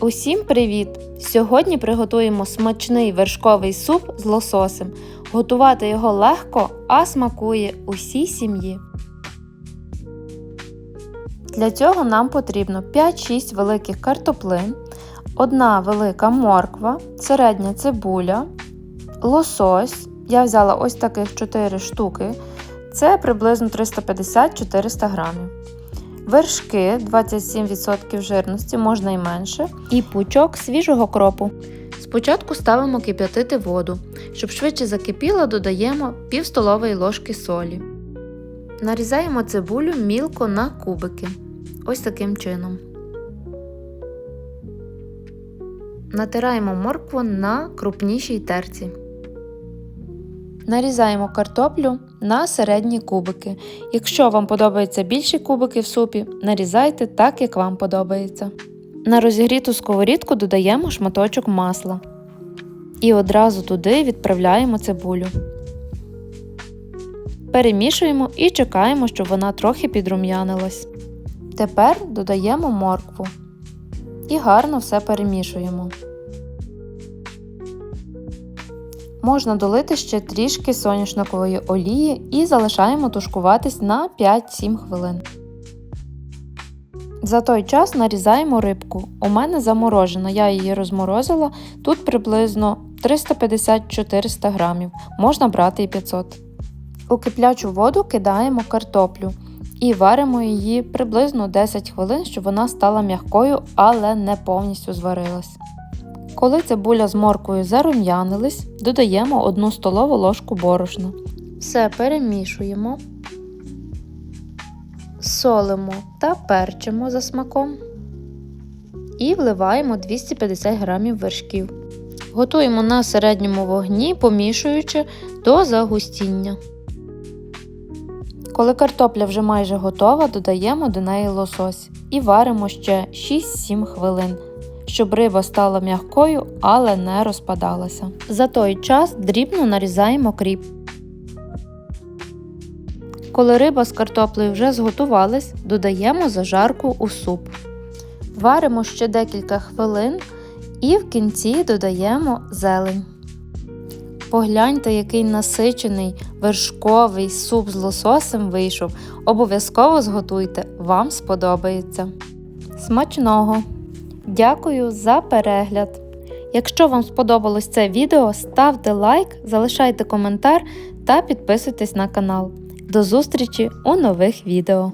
Усім привіт! Сьогодні приготуємо смачний вершковий суп з лососем. Готувати його легко, а смакує усій сім'ї. Для цього нам потрібно 5-6 великих картоплин, одна велика морква, середня цибуля, лосось. Я взяла ось таких 4 штуки. Це приблизно 350-400 грамів. Вершки 27% жирності, можна і менше, і пучок свіжого кропу. Спочатку ставимо кип'ятити воду. Щоб швидше закипіла, додаємо пів столової ложки солі. Нарізаємо цибулю мілко на кубики. Ось таким чином. Натираємо моркву на крупнішій терці. Нарізаємо картоплю на середні кубики. Якщо вам подобаються більші кубики в супі, нарізайте так, як вам подобається. На розігріту сковорідку додаємо шматочок масла. І одразу туди відправляємо цибулю. Перемішуємо і чекаємо, щоб вона трохи підрум'янилась. Тепер додаємо моркву і гарно все перемішуємо. Можна долити ще трішки соняшникової олії і залишаємо тушкуватись на 5-7 хвилин. За той час нарізаємо рибку. У мене заморожена, я її розморозила. Тут приблизно 350-400 грамів, можна брати і 500 У киплячу воду кидаємо картоплю і варимо її приблизно 10 хвилин, щоб вона стала м'якою, але не повністю зварилась. Коли цибуля з морквою зарум'янились, додаємо 1 столову ложку борошна. Все перемішуємо, солимо та перчимо за смаком і вливаємо 250 г вершків. Готуємо на середньому вогні, помішуючи до загустіння. Коли картопля вже майже готова, додаємо до неї лосось і варимо ще 6-7 хвилин щоб риба стала м'якою, але не розпадалася. За той час дрібно нарізаємо кріп. Коли риба з картоплею вже зготувалась, додаємо зажарку у суп. Варимо ще декілька хвилин і в кінці додаємо зелень. Погляньте, який насичений вершковий суп з лососем вийшов. Обов'язково зготуйте, вам сподобається. Смачного! Дякую за перегляд! Якщо вам сподобалось це відео, ставте лайк, залишайте коментар та підписуйтесь на канал. До зустрічі у нових відео!